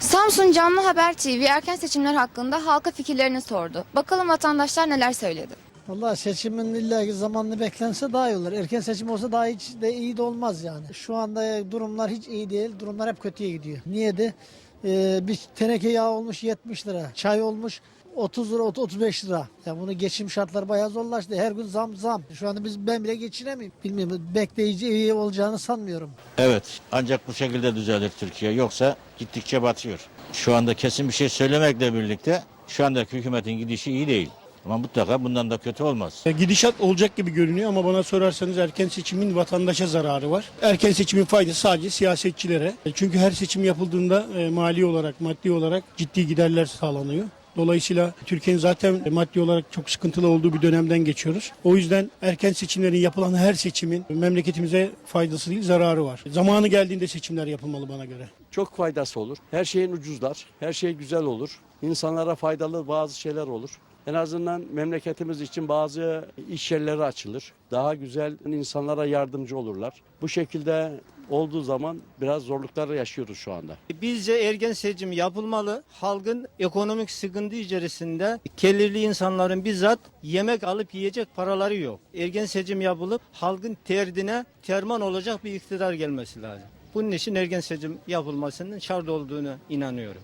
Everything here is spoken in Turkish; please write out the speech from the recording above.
Samsun Canlı Haber TV erken seçimler hakkında halka fikirlerini sordu. Bakalım vatandaşlar neler söyledi. Vallahi seçimin illa zamanlı beklense daha iyi olur. Erken seçim olsa daha hiç de iyi de olmaz yani. Şu anda durumlar hiç iyi değil. Durumlar hep kötüye gidiyor. Niye de? Ee, bir teneke yağ olmuş 70 lira. Çay olmuş 30 lira 35 lira. Ya bunu geçim şartları bayağı zorlaştı. Her gün zam zam. Şu anda biz ben bile geçinemiyorum. Bilmiyorum bekleyici iyi olacağını sanmıyorum. Evet ancak bu şekilde düzelir Türkiye yoksa gittikçe batıyor. Şu anda kesin bir şey söylemekle birlikte şu andaki hükümetin gidişi iyi değil. Ama mutlaka bundan da kötü olmaz. E, Gidişat olacak gibi görünüyor ama bana sorarsanız erken seçimin vatandaşa zararı var. Erken seçimin faydası sadece siyasetçilere. E, Çünkü her seçim yapıldığında e, mali olarak, maddi olarak ciddi giderler sağlanıyor. Dolayısıyla Türkiye'nin zaten maddi olarak çok sıkıntılı olduğu bir dönemden geçiyoruz. O yüzden erken seçimlerin yapılan her seçimin memleketimize faydası değil zararı var. Zamanı geldiğinde seçimler yapılmalı bana göre. çok faydası olur. Her şeyin ucuzlar, her şey güzel olur. İnsanlara faydalı bazı şeyler olur. En azından memleketimiz için bazı iş yerleri açılır. Daha güzel insanlara yardımcı olurlar. Bu şekilde olduğu zaman biraz zorluklar yaşıyoruz şu anda. Bizce erken seçim yapılmalı. Halkın ekonomik sıkıntı içerisinde kelirli insanların bizzat yemek alıp yiyecek paraları yok. Erken seçim yapılıp halkın derdine terman olacak bir iktidar gelmesi lazım. Bunun için erken seçim yapılmasının şart olduğunu inanıyorum.